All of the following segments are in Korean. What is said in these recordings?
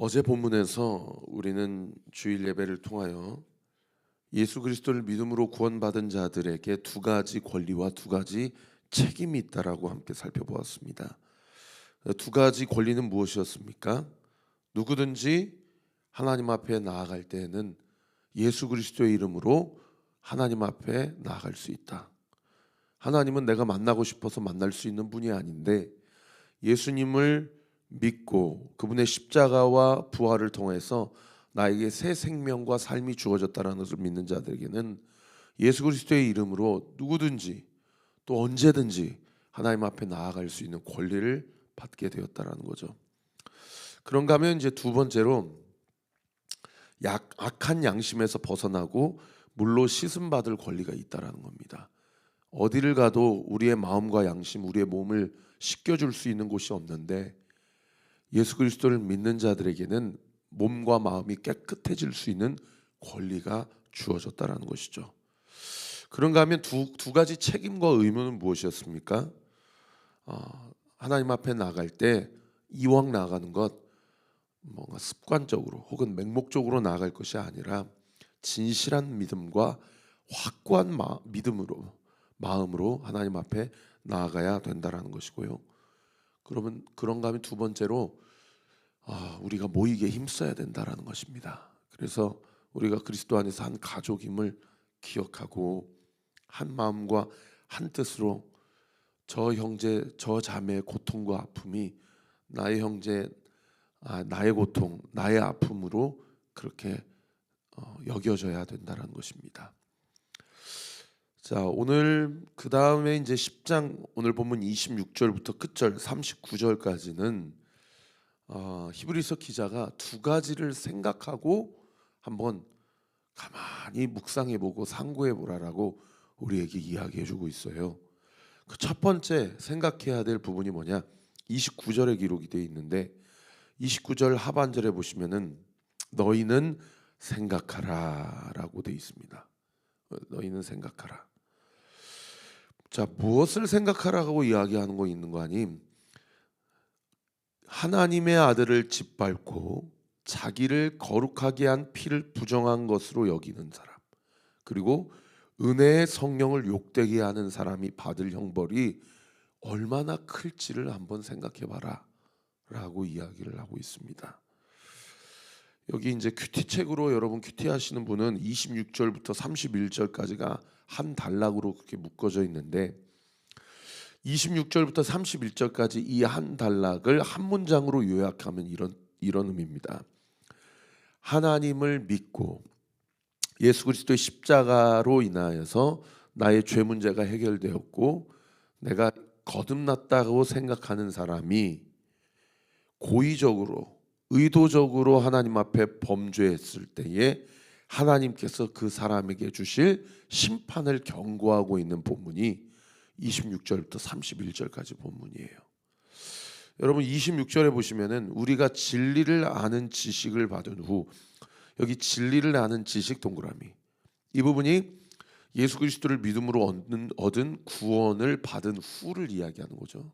어제 본문에서 우리는 주일 예배를 통하여 예수 그리스도를 믿음으로 구원받은 자들에게 두 가지 권리와 두 가지 책임이 있다라고 함께 살펴보았습니다. 두 가지 권리는 무엇이었습니까? 누구든지 하나님 앞에 나아갈 때에는 예수 그리스도의 이름으로 하나님 앞에 나아갈 수 있다. 하나님은 내가 만나고 싶어서 만날 수 있는 분이 아닌데 예수님을 믿고 그분의 십자가와 부활을 통해서 나에게 새 생명과 삶이 주어졌다라는 것을 믿는 자들에게는 예수 그리스도의 이름으로 누구든지 또 언제든지 하나님 앞에 나아갈 수 있는 권리를 받게 되었다라는 거죠. 그런가 하면 이제 두 번째로 약, 악한 양심에서 벗어나고 물로 씻음 받을 권리가 있다라는 겁니다. 어디를 가도 우리의 마음과 양심, 우리의 몸을 씻겨 줄 수 있는 곳이 없는데 예수 그리스도를 믿는 자들에게는 몸과 마음이 깨끗해질 수 있는 권리가 주어졌다라는 것이죠. 그런가 하면 두, 두 가지 책임과 의무는 무엇이었습니까? 어, 하나님 앞에 나갈 때 이왕 나가는 것 뭔가 습관적으로 혹은 맹목적으로 나갈 것이 아니라 진실한 믿음과 확고한 마, 믿음으로 마음으로 하나님 앞에 나아가야 된다라는 것이고요. 그러면 그런가 하면 두 번째로 아, 우리가 모이게 힘써야 된다라는 것입니다. 그래서 우리가 그리스도 안에서 한 가족임을 기억하고 한 마음과 한 뜻으로 저 형제 저 자매의 고통과 아픔이 나의 형제 아, 나의 고통 나의 아픔으로 그렇게 어, 여겨져야 된다는 것입니다. 자 오늘 그 다음에 이제 10장 오늘 본문 26절부터 끝절 39절까지는 어, 히브리서 기자가 두 가지를 생각하고 한번 가만히 묵상해보고 상고해보라라고 우리에게 이야기해주고 있어요. 그 첫 번째 생각해야 될 부분이 뭐냐? 29절에 기록이 되어 있는데 29절 하반절에 보시면은 너희는 생각하라라고 되어 있습니다. 어, 너희는 생각하라. 자 무엇을 생각하라고 이야기하는 거 있는 거 아님? 하나님의 아들을 짓밟고 자기를 거룩하게 한 피를 부정한 것으로 여기는 사람 그리고 은혜의 성령을 욕되게 하는 사람이 받을 형벌이 얼마나 클지를 한번 생각해 봐라 라고 이야기를 하고 있습니다. 여기 이제 큐티 책으로 여러분 큐티 하시는 분은 26절부터 31절까지가 한 단락으로 그렇게 묶어져 있는데 26절부터 31절까지 이 한 단락을 한 문장으로 요약하면 이런 이런 의미입니다. 하나님을 믿고 예수 그리스도의 십자가로 인하여서 나의 죄 문제가 해결되었고 내가 거듭났다고 생각하는 사람이 고의적으로 의도적으로 하나님 앞에 범죄했을 때에 하나님께서 그 사람에게 주실 심판을 경고하고 있는 본문이 26절부터 31절까지 본문이에요. 여러분 26절에 보시면은 우리가 진리를 아는 지식을 받은 후 여기 진리를 아는 지식 동그라미 이 부분이 예수 그리스도를 믿음으로 얻은, 얻은 구원을 받은 후를 이야기하는 거죠.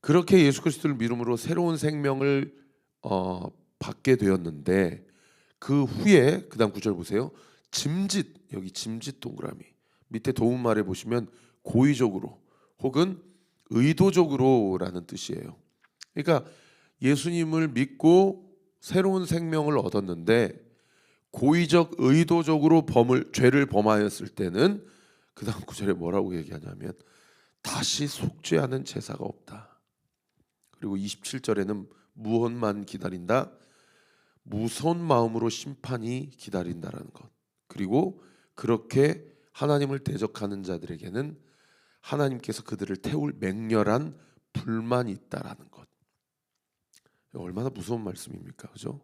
그렇게 예수 그리스도를 믿음으로 새로운 생명을 어, 받게 되었는데 그 후에 그다음 구절 보세요. 짐짓 여기 짐짓 동그라미 밑에 도움말에 보시면 고의적으로 혹은 의도적으로라는 뜻이에요. 그러니까 예수님을 믿고 새로운 생명을 얻었는데 고의적 의도적으로 범을 죄를 범하였을 때는 그다음 구절에 뭐라고 얘기하냐면 다시 속죄하는 제사가 없다. 그리고 27절에는 무언만 기다린다. 무서운 마음으로 심판이 기다린다라는 것. 그리고 그렇게 하나님을 대적하는 자들에게는 하나님께서 그들을 태울 맹렬한 불만이 있다라는 것. 얼마나 무서운 말씀입니까? 그죠?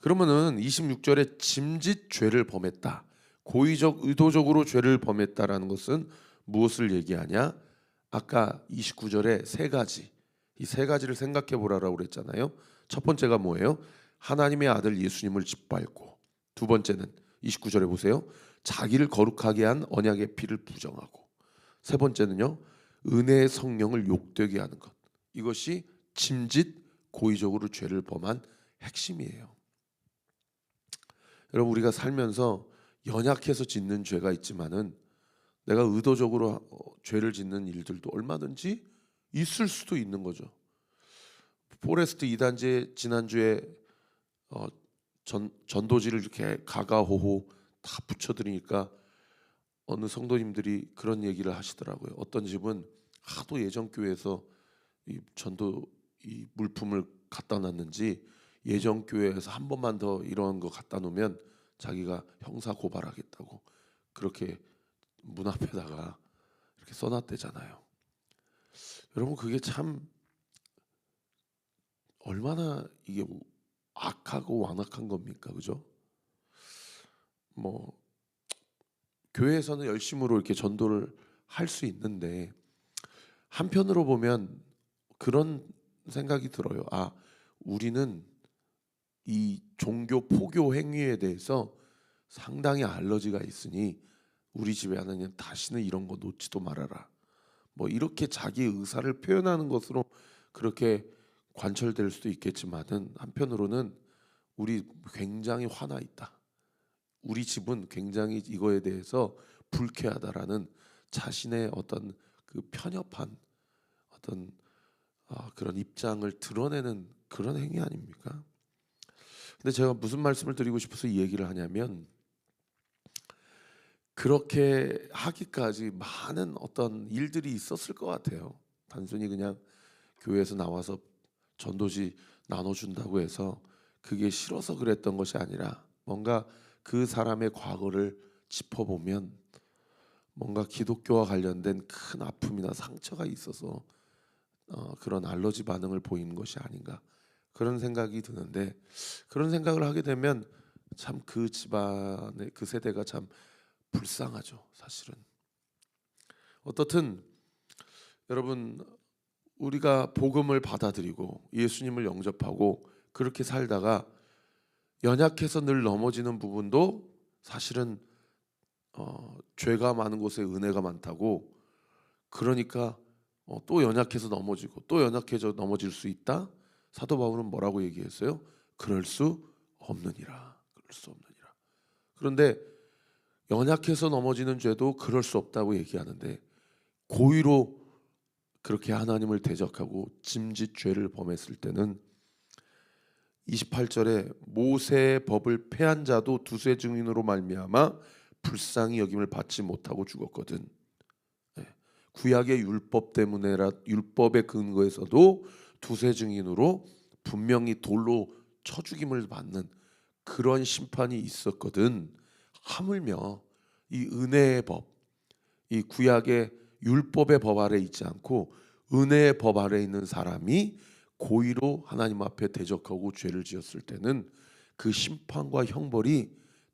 그러면은 26절에 짐짓 죄를 범했다. 고의적 의도적으로 죄를 범했다라는 것은 무엇을 얘기하냐? 아까 29절에 세 가지. 이 세 가지를 생각해 보라라고 그랬잖아요. 첫 번째가 뭐예요? 하나님의 아들 예수님을 짓밟고 두 번째는 29절에 보세요. 자기를 거룩하게 한 언약의 피를 부정하고 세 번째는요. 은혜의 성령을 욕되게 하는 것. 이것이 짐짓 고의적으로 죄를 범한 핵심이에요. 여러분 우리가 살면서 연약해서 짓는 죄가 있지만은 내가 의도적으로 어, 죄를 짓는 일들도 얼마든지 있을 수도 있는 거죠. 포레스트 2단지 지난주에 어, 전, 전도지를 이렇게 가가호호 다 붙여드리니까 어느 성도님들이 그런 얘기를 하시더라고요. 어떤 집은 하도 예전 교회에서 이 전도 이 물품을 갖다 놨는지 예전 교회에서 한 번만 더 이런 거 갖다 놓으면 자기가 형사 고발하겠다고 그렇게 문 앞에다가 이렇게 써놨대잖아요. 여러분 그게 참 얼마나 이게 악하고 완악한 겁니까, 그죠? 뭐 교회에서는 열심으로 이렇게 전도를 할 수 있는데 한편으로 보면 그런 생각이 들어요. 아, 우리는 이 종교 포교 행위에 대해서 상당히 알러지가 있으니 우리 집에 하나님 다시는 이런 거 놓지도 말아라. 뭐 이렇게 자기 의사를 표현하는 것으로 그렇게 관철될 수도 있겠지만은 한편으로는 우리 굉장히 화나 있다. 우리 집은 굉장히 이거에 대해서 불쾌하다라는 자신의 어떤 그 편협한 어떤 아, 그런 입장을 드러내는 그런 행위 아닙니까? 근데 제가 무슨 말씀을 드리고 싶어서 이 얘기를 하냐면 그렇게 하기까지 많은 어떤 일들이 있었을 것 같아요. 단순히 그냥 교회에서 나와서 전도지 나눠준다고 해서 그게 싫어서 그랬던 것이 아니라 뭔가 그 사람의 과거를 짚어보면 뭔가 기독교와 관련된 큰 아픔이나 상처가 있어서 어, 그런 알러지 반응을 보이는 것이 아닌가 그런 생각이 드는데 그런 생각을 하게 되면 참 그 집안의 그 세대가 참 불쌍하죠 사실은. 어떻든 여러분 우리가 복음을 받아들이고 예수님을 영접하고 그렇게 살다가 연약해서 늘 넘어지는 부분도 사실은 어, 죄가 많은 곳에 은혜가 많다고 그러니까 어, 또 연약해서 넘어지고 또 연약해져 넘어질 수 있다. 사도 바울은 뭐라고 얘기했어요? 그럴 수 없느니라. 그럴 수 없느니라. 그런데 연약해서 넘어지는 죄도 그럴 수 없다고 얘기하는데 고의로 그렇게 하나님을 대적하고 짐짓 죄를 범했을 때는 28절에 모세의 법을 폐한 자도 두세 증인으로 말미암아 불쌍히 여김을 받지 못하고 죽었거든. 예. 구약의 율법 때문에라 율법의 근거에서도 두세 증인으로 분명히 돌로 쳐 죽임을 받는 그런 심판이 있었거든. 하물며 이 은혜의 법, 이 구약의 율법의 법 아래 있지 않고 은혜의 법 아래 있는 사람이 고의로 하나님 앞에 대적하고 죄를 지었을 때는 그 심판과 형벌이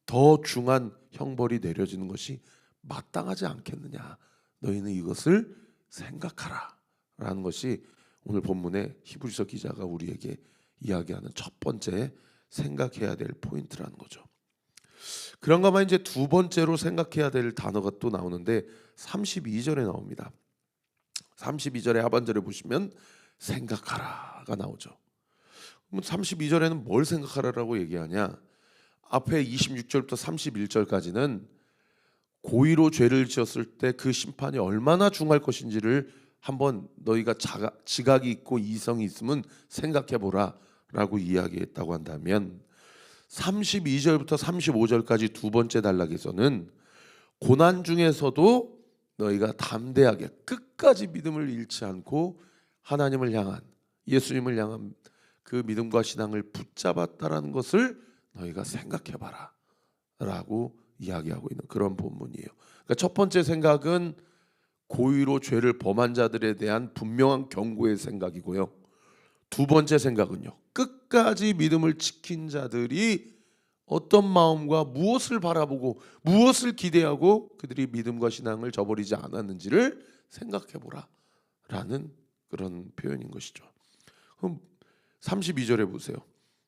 더 중한 형벌이 내려지는 것이 마땅하지 않겠느냐. 너희는 이것을 생각하라라는 것이 오늘 본문의 히브리서 기자가 우리에게 이야기하는 첫 번째 생각해야 될 포인트라는 거죠. 그런가 만 이제 두 번째로 생각해야 될 단어가 또 나오는데 32절에 나옵니다. 32절의 하반절에 보시면 생각하라가 나오죠. 그럼 32절에는 뭘 생각하라라고 얘기하냐? 앞에 26절부터 31절까지는 고의로 죄를 지었을 때 그 심판이 얼마나 중할 것인지를 한번 너희가 자가, 지각이 있고 이성이 있으면 생각해 보라라고 이야기했다고 한다면 32절부터 35절까지 두 번째 단락에서는 고난 중에서도 너희가 담대하게 끝까지 믿음을 잃지 않고 하나님을 향한 예수님을 향한 그 믿음과 신앙을 붙잡았다라는 것을 너희가 생각해 봐라라고 이야기하고 있는 그런 본문이에요. 그러니까 첫 번째 생각은 고의로 죄를 범한 자들에 대한 분명한 경고의 생각이고요. 두 번째 생각은요. 끝까지 믿음을 지킨 자들이 어떤 마음과 무엇을 바라보고 무엇을 기대하고 그들이 믿음과 신앙을 저버리지 않았는지를 생각해 보라라는 그런 표현인 것이죠. 그럼 32절에 보세요.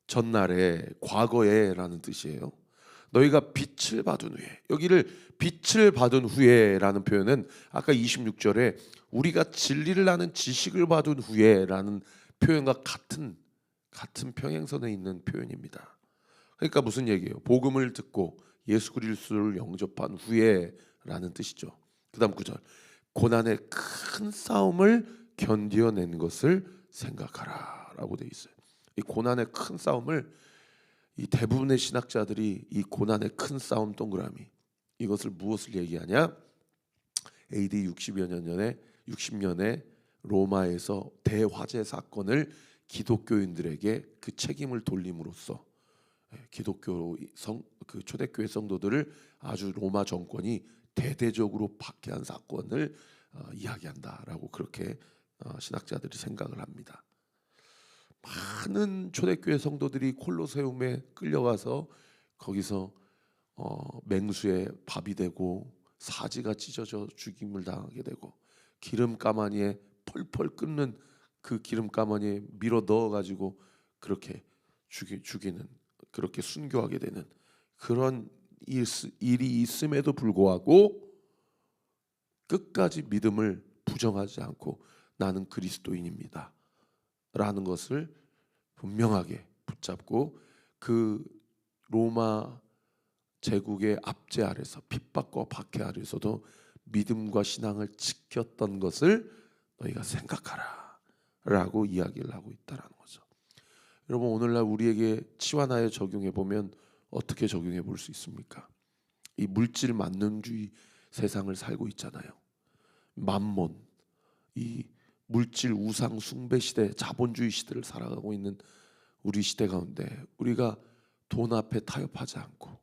전날에 과거에라는 뜻이에요. 너희가 빛을 받은 후에 여기를 빛을 받은 후에라는 표현은 아까 26절에 우리가 진리를 아는 지식을 받은 후에라는 표현과 같은 같은 평행선에 있는 표현입니다. 그러니까 무슨 얘기예요? 복음을 듣고 예수 그리스도를 영접한 후에라는 뜻이죠. 그다음 구절 고난의 큰 싸움을 견디어낸 것을 생각하라라고 돼 있어요. 이 고난의 큰 싸움을 이 대부분의 신학자들이 이 고난의 큰 싸움 동그라미 이것을 무엇을 얘기하냐? AD 60여 년 전에 60년에 로마에서 대화재 사건을 기독교인들에게 그 책임을 돌림으로써 예, 기독교 성 그 초대교회 성도들을 아주 로마 정권이 대대적으로 박해한 사건을 어, 이야기한다라고 그렇게 어, 신학자들이 생각을 합니다. 많은 초대교회 성도들이 콜로세움에 끌려가서 거기서 어, 맹수의 밥이 되고 사지가 찢어져 죽임을 당하게 되고 기름 가마니에 펄펄 끓는 그 기름 가마니에 밀어 넣어 가지고 그렇게 죽이, 죽이는 그렇게 순교하게 되는 그런 일, 일이 있음에도 불구하고 끝까지 믿음을 부정하지 않고 나는 그리스도인입니다. 라는 것을 분명하게 붙잡고 그 로마 제국의 압제 아래서 핍박과 박해 아래서도 믿음과 신앙을 지켰던 것을 너희가 생각하라 라고 이야기를 하고 있다라는 거죠. 여러분 오늘날 우리에게 치와나에 적용해 보면 어떻게 적용해 볼 수 있습니까? 이 물질 만능주의 세상을 살고 있잖아요. 만몬 이 물질 우상 숭배 시대 자본주의 시대를 살아가고 있는 우리 시대 가운데 우리가 돈 앞에 타협하지 않고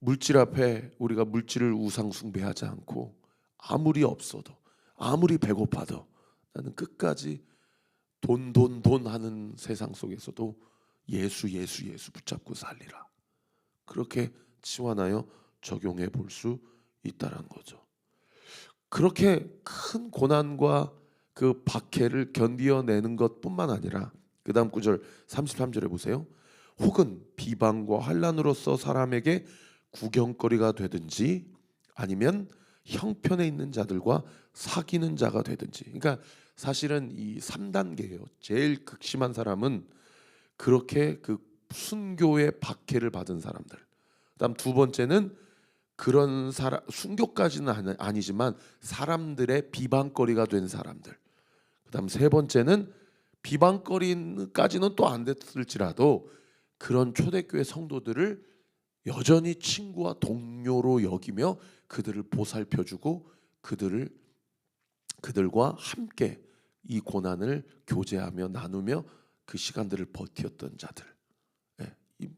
물질 앞에 우리가 물질을 우상 숭배하지 않고 아무리 없어도 아무리 배고파도 나는 끝까지 돈 돈 돈 하는 세상 속에서도 예수 예수 예수 붙잡고 살리라 그렇게 치환하여 적용해 볼 수 있다라는 거죠. 그렇게 큰 고난과 그 박해를 견디어내는 것뿐만 아니라 그 다음 구절 33절에 보세요. 혹은 비방과 환란으로서 사람에게 구경거리가 되든지 아니면 형편에 있는 자들과 사귀는 자가 되든지 그러니까 사실은 이 3단계예요. 제일 극심한 사람은 그렇게 그 순교의 박해를 받은 사람들. 그다음 두 번째는 그런 사람 순교까지는 아니- 아니지만 사람들의 비방거리가 된 사람들. 그다음 세 번째는 비방거리까지는 또 안 됐을지라도 그런 초대교회 성도들을 여전히 친구와 동료로 여기며 그들을 보살펴주고 그들을 그들과 함께 이 고난을 교제하며 나누며 그 시간들을 버티었던 자들. 예, 이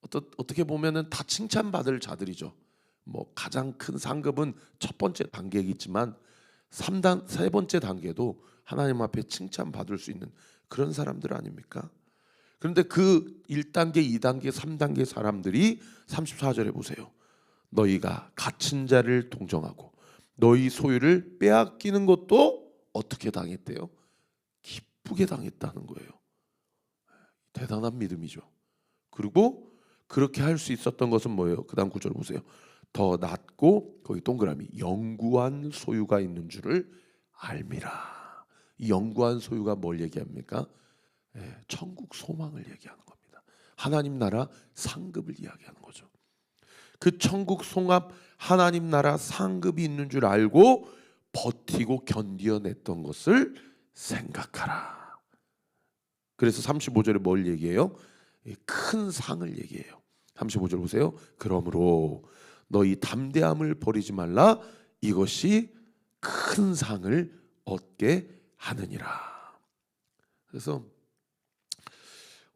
어떠, 어떻게 보면은 다 칭찬받을 자들이죠. 뭐 가장 큰 상급은 첫 번째 단계이지만 3단 세 번째 단계도 하나님 앞에 칭찬받을 수 있는 그런 사람들 아닙니까? 그런데 그 1단계, 2단계, 3단계 사람들이 34절에 보세요. 너희가 갇힌 자를 동정하고 너희 소유를 빼앗기는 것도 어떻게 당했대요? 기쁘게 당했다는 거예요. 대단한 믿음이죠. 그리고 그렇게 할 수 있었던 것은 뭐예요? 그 다음 구절 보세요. 더 낮고 거기 동그라미 영구한 소유가 있는 줄을 알미라. 이 영구한 소유가 뭘 얘기합니까? 예, 천국 소망을 얘기하는 겁니다. 하나님 나라 상급을 이야기하는 거죠. 그 천국 송합 하나님 나라 상급이 있는 줄 알고 버티고 견디어냈던 것을 생각하라. 그래서 35절에 뭘 얘기해요? 이큰 상을 얘기해요. 35절 보세요. 그러므로 너희 담대함을 버리지 말라. 이것이 큰 상을 얻게 하느니라. 그래서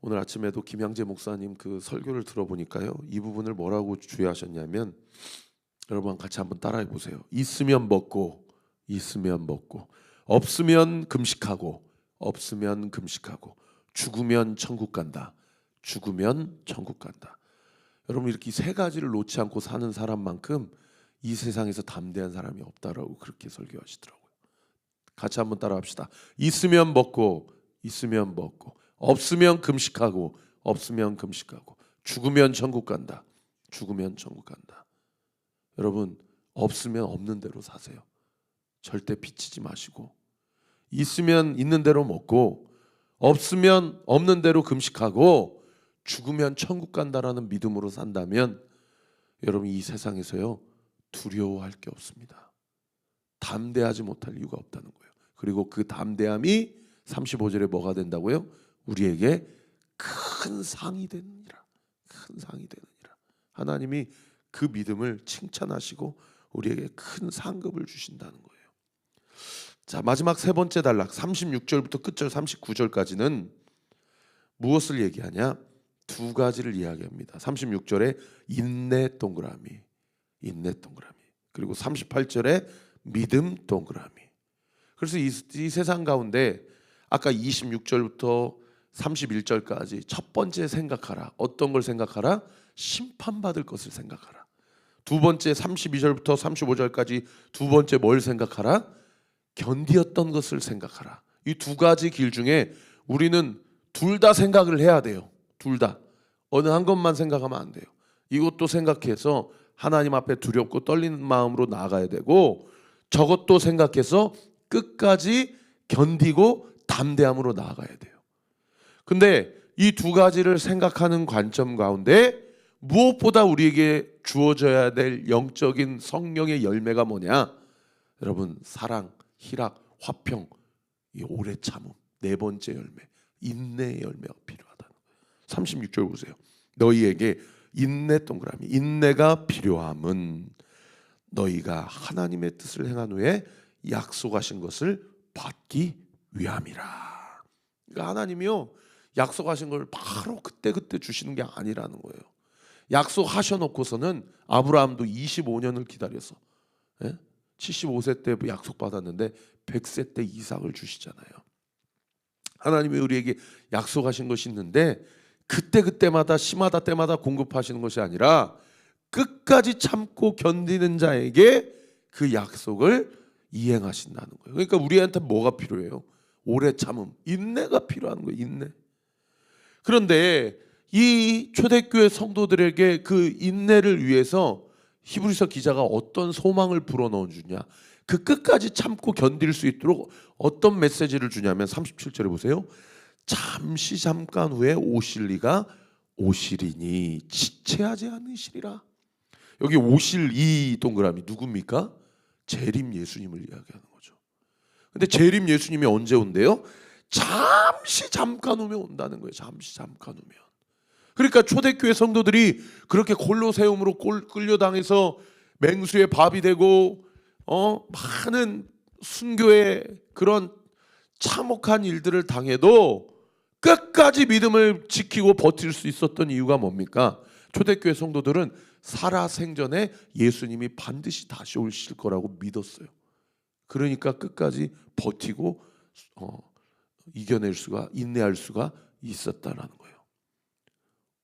오늘 아침에도 김양재 목사님 그 설교를 들어보니까요 이 부분을 뭐라고 주의하셨냐면 여러분 같이 한번 따라해 보세요 있으면 먹고 있으면 먹고 없으면 금식하고 없으면 금식하고 죽으면 천국 간다 죽으면 천국 간다 여러분 이렇게 세 가지를 놓지 않고 사는 사람만큼 이 세상에서 담대한 사람이 없다라고 그렇게 설교하시더라고요 같이 한번 따라합시다 있으면 먹고 있으면 먹고 없으면 금식하고 없으면 금식하고 죽으면 천국 간다. 죽으면 천국 간다. 여러분 없으면 없는 대로 사세요. 절대 비치지 마시고 있으면 있는 대로 먹고 없으면 없는 대로 금식하고 죽으면 천국 간다라는 믿음으로 산다면 여러분 이 세상에서요 두려워할 게 없습니다. 담대하지 못할 이유가 없다는 거예요. 그리고 그 담대함이 35절에 뭐가 된다고요? 우리에게 큰 상이 되느니라. 큰 상이 되느니라. 하나님이 그 믿음을 칭찬하시고 우리에게 큰 상급을 주신다는 거예요. 자, 마지막 세 번째 단락 36절부터 끝절 39절까지는 무엇을 얘기하냐? 두 가지를 이야기합니다. 36절에 인내 동그라미, 인내 동그라미. 그리고 38절에 믿음 동그라미. 그래서 이, 이 세상 가운데 아까 26절부터 31절까지 첫 번째 생각하라. 어떤 걸 생각하라? 심판받을 것을 생각하라. 두 번째 32절부터 35절까지 두 번째 뭘 생각하라? 견디었던 것을 생각하라. 이 두 가지 길 중에 우리는 둘 다 생각을 해야 돼요. 둘 다. 어느 한 것만 생각하면 안 돼요. 이것도 생각해서 하나님 앞에 두렵고 떨리는 마음으로 나아가야 되고 저것도 생각해서 끝까지 견디고 담대함으로 나아가야 돼요. 근데 이 두 가지를 생각하는 관점 가운데 무엇보다 우리에게 주어져야 될 영적인 성령의 열매가 뭐냐? 여러분 사랑, 희락, 화평, 이 오래 참음 네 번째 열매 인내의 열매가 필요하다는 거예요. 36절 보세요. 너희에게 인내 동그라미 인내가 필요함은 너희가 하나님의 뜻을 행한 후에 약속하신 것을 받기 위함이라. 그러니까 하나님이요 약속하신 걸 바로 그때 그때 주시는 게 아니라는 거예요. 약속하셔 놓고서는 아브라함도 25년을 기다려서 예? 75세 때 약속 받았는데 100세 때 이삭을 주시잖아요. 하나님이 우리에게 약속하신 것이 있는데 그때 그때마다 심하다 때마다 공급하시는 것이 아니라 끝까지 참고 견디는 자에게 그 약속을 이행하신다는 거예요. 그러니까 우리한테 뭐가 필요해요? 오래 참음, 인내가 필요한 거예요. 인내. 그런데 이 초대교회 성도들에게 그 인내를 위해서 히브리서 기자가 어떤 소망을 불어넣어 주냐? 그 끝까지 참고 견딜 수 있도록 어떤 메시지를 주냐면 37절에 보세요. 잠시 잠깐 후에 오실 리가 오시리니 지체하지 않으시리라. 여기 오실 이 동그라미 누굽니까? 재림 예수님을 이야기하는 거죠. 근데 재림 예수님이 언제 온대요? 잠시 잠깐 후면 온다는 거예요. 잠시 잠깐 후면. 그러니까 초대교회 성도들이 그렇게 골로세움으로 꼴- 끌려당해서 맹수의 밥이 되고 어 많은 순교의 그런 참혹한 일들을 당해도 끝까지 믿음을 지키고 버틸 수 있었던 이유가 뭡니까? 초대교회 성도들은 살아 생전에 예수님이 반드시 다시 오실 거라고 믿었어요. 그러니까 끝까지 버티고 어, 이겨낼 수가 인내할 수가 있었다라는 거예요.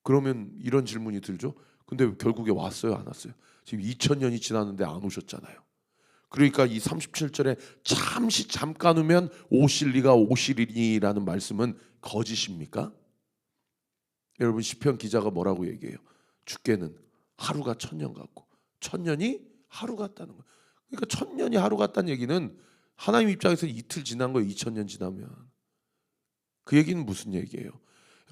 그러면 이런 질문이 들죠. 근데 결국에 왔어요, 안 왔어요? 지금 2000년이 지났는데 안 오셨잖아요. 그러니까 이 37절에 잠시 잠깐 오면 오실 리가 오시리니라는 말씀은 거짓입니까? 여러분 시편 기자가 뭐라고 얘기해요? 주께는 하루가 천년 같고 천년이 하루 같다는 거예요. 그러니까 천년이 하루 같다는 얘기는 하나님 입장에서 이틀 지난 거예요. 2000년 지나면. 그 얘기는 무슨 얘기예요?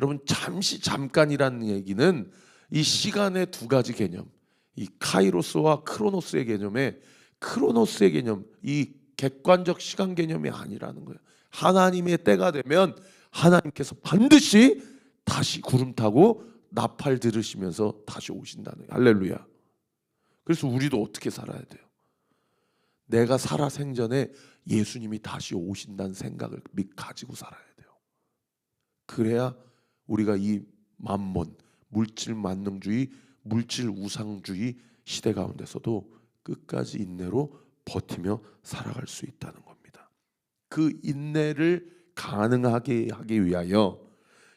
여러분 잠시 잠깐이라는 얘기는 이 시간의 두 가지 개념, 이 카이로스와 크로노스의 개념에 크로노스의 개념, 이 객관적 시간 개념이 아니라는 거예요. 하나님의 때가 되면 하나님께서 반드시 다시 구름 타고 나팔 들으시면서 다시 오신다는 거예요. 할렐루야. 그래서 우리도 어떻게 살아야 돼요? 내가 살아 생전에 예수님이 다시 오신다는 생각을 미- 가지고 살아야 돼요. 그래야 우리가 이 만몬, 물질 만능주의, 물질 우상주의 시대 가운데서도 끝까지 인내로 버티며 살아갈 수 있다는 겁니다. 그 인내를 가능하게 하기 위하여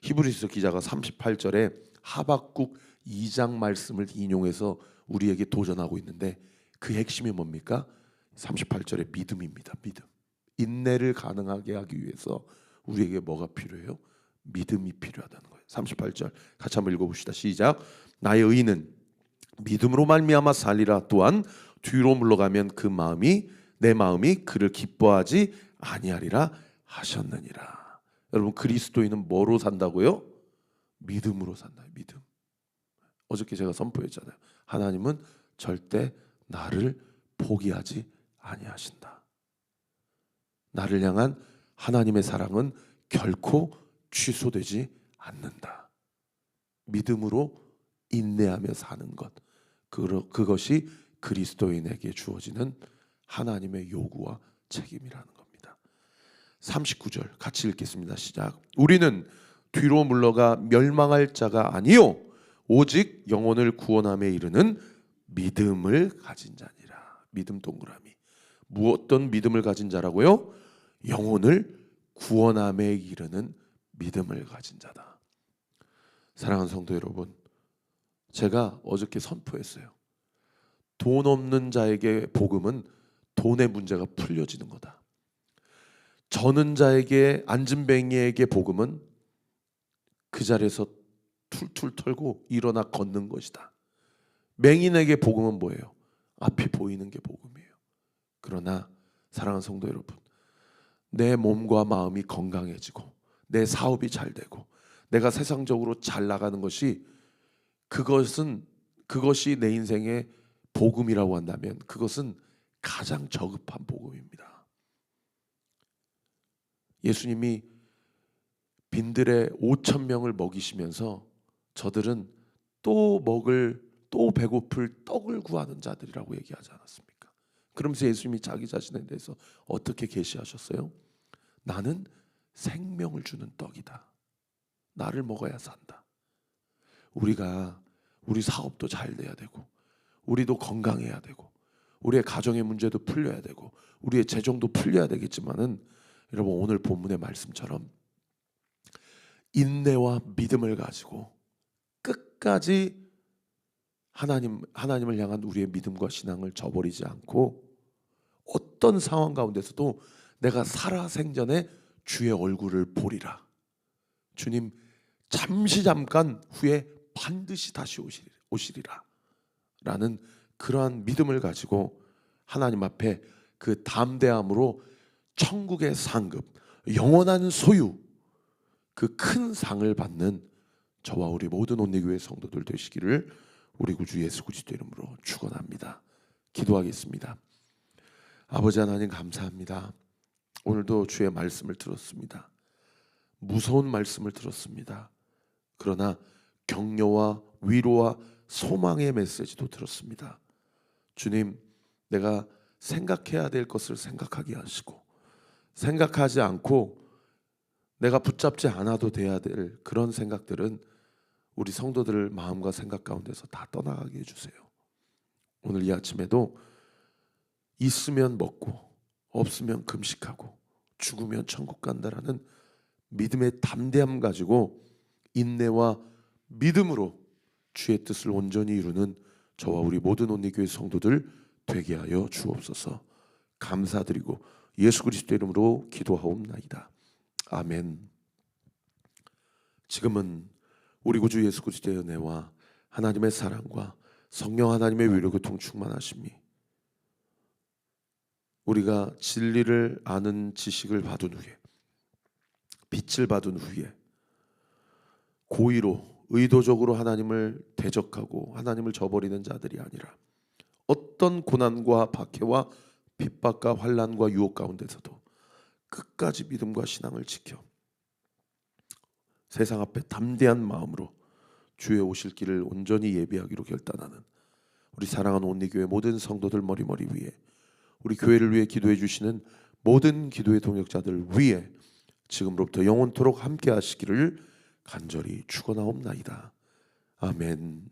히브리서 기자가 38절에 하박국 2장 말씀을 인용해서 우리에게 도전하고 있는데 그 핵심이 뭡니까? 38절의 믿음입니다. 믿음. 인내를 가능하게 하기 위해서 우리에게 뭐가 필요해요? 믿음이 필요하다는 거예요. 38절 같이 한번 읽어봅시다. 시작. 나의 의는 믿음으로 말미암아 살리라 또한 뒤로 물러가면 그 마음이 내 마음이 그를 기뻐하지 아니하리라 하셨느니라. 여러분 그리스도인은 뭐로 산다고요? 믿음으로 산다. 믿음. 어저께 제가 선포했잖아요. 하나님은 절대 나를 포기하지 아니하신다. 나를 향한 하나님의 사랑은 결코 취소되지 않는다. 믿음으로 인내하며 사는 것. 그것이 그리스도인에게 주어지는 하나님의 요구와 책임이라는 겁니다. 39절 같이 읽겠습니다. 시작. 우리는 뒤로 물러가 멸망할 자가 아니요 오직 영혼을 구원함에 이르는 믿음을 가진 자니라. 믿음 동그라미. 무엇던 믿음을 가진 자라고요? 영혼을 구원함에 이르는 믿음을 가진 자다. 사랑하는 성도 여러분, 제가 어저께 선포했어요. 돈 없는 자에게 복음은 돈의 문제가 풀려지는 거다. 저는 자에게 앉은뱅이에게 복음은 그 자리에서 툴툴 털고 일어나 걷는 것이다. 맹인에게 복음은 뭐예요? 앞이 보이는 게 복음이에요. 그러나 사랑하는 성도 여러분, 내 몸과 마음이 건강해지고 내 사업이 잘 되고 내가 세상적으로 잘 나가는 것이 그것은 그것이 내 인생의 복음이라고 한다면 그것은 가장 저급한 복음입니다. 예수님이 빈들의 5천 명을 먹이시면서 저들은 또 먹을 또 배고플 떡을 구하는 자들이라고 얘기하지 않았습니까? 그러면서 예수님이 자기 자신에 대해서 어떻게 계시하셨어요? 나는 생명을 주는 떡이다. 나를 먹어야 산다. 우리가 우리 사업도 잘 돼야 되고 우리도 건강해야 되고 우리의 가정의 문제도 풀려야 되고 우리의 재정도 풀려야 되겠지만은 여러분 오늘 본문의 말씀처럼 인내와 믿음을 가지고 끝까지 하나님 하나님을 향한 우리의 믿음과 신앙을 저버리지 않고 어떤 상황 가운데서도 내가 살아 생전에 주의 얼굴을 보리라. 주님 잠시 잠깐 후에 반드시 다시 오시리, 오시리라. 라는 그러한 믿음을 가지고 하나님 앞에 그 담대함으로 천국의 상급, 영원한 소유, 그 큰 상을 받는 저와 우리 모든 온리교회 성도들 되시기를 우리 구주 예수 그리스도 이름으로 축원합니다. 기도하겠습니다. 아버지 하나님 감사합니다. 오늘도 주의 말씀을 들었습니다. 무서운 말씀을 들었습니다. 그러나 격려와 위로와 소망의 메시지도 들었습니다. 주님, 내가 생각해야 될 것을 생각하게 하시고 생각하지 않고 내가 붙잡지 않아도 돼야 될 그런 생각들은 우리 성도들 마음과 생각 가운데서 다 떠나가게 해주세요. 오늘 이 아침에도 있으면 먹고 없으면 금식하고 죽으면 천국 간다라는 믿음의 담대함 가지고 인내와 믿음으로 주의 뜻을 온전히 이루는 저와 우리 모든 온리교회 성도들 되게 하여 주옵소서. 감사드리고 예수 그리스도 이름으로 기도하옵나이다. 아멘. 지금은 우리 구주 예수 그리스도의 은혜와 하나님의 사랑과 성령 하나님의 위로 교통 충만하심이 우리가 진리를 아는 지식을 받은 후에 빛을 받은 후에 고의로 의도적으로 하나님을 대적하고 하나님을 저버리는 자들이 아니라 어떤 고난과 박해와 핍박과 환란과 유혹 가운데서도 끝까지 믿음과 신앙을 지켜 세상 앞에 담대한 마음으로 주의 오실 길을 온전히 예비하기로 결단하는 우리 사랑하는 온리교회 모든 성도들 머리머리 위에 우리 교회를 위해 기도해 주시는 모든 기도의 동역자들 위에 지금부터 영원토록 함께 하시기를 간절히 축원하옵나이다. 아멘.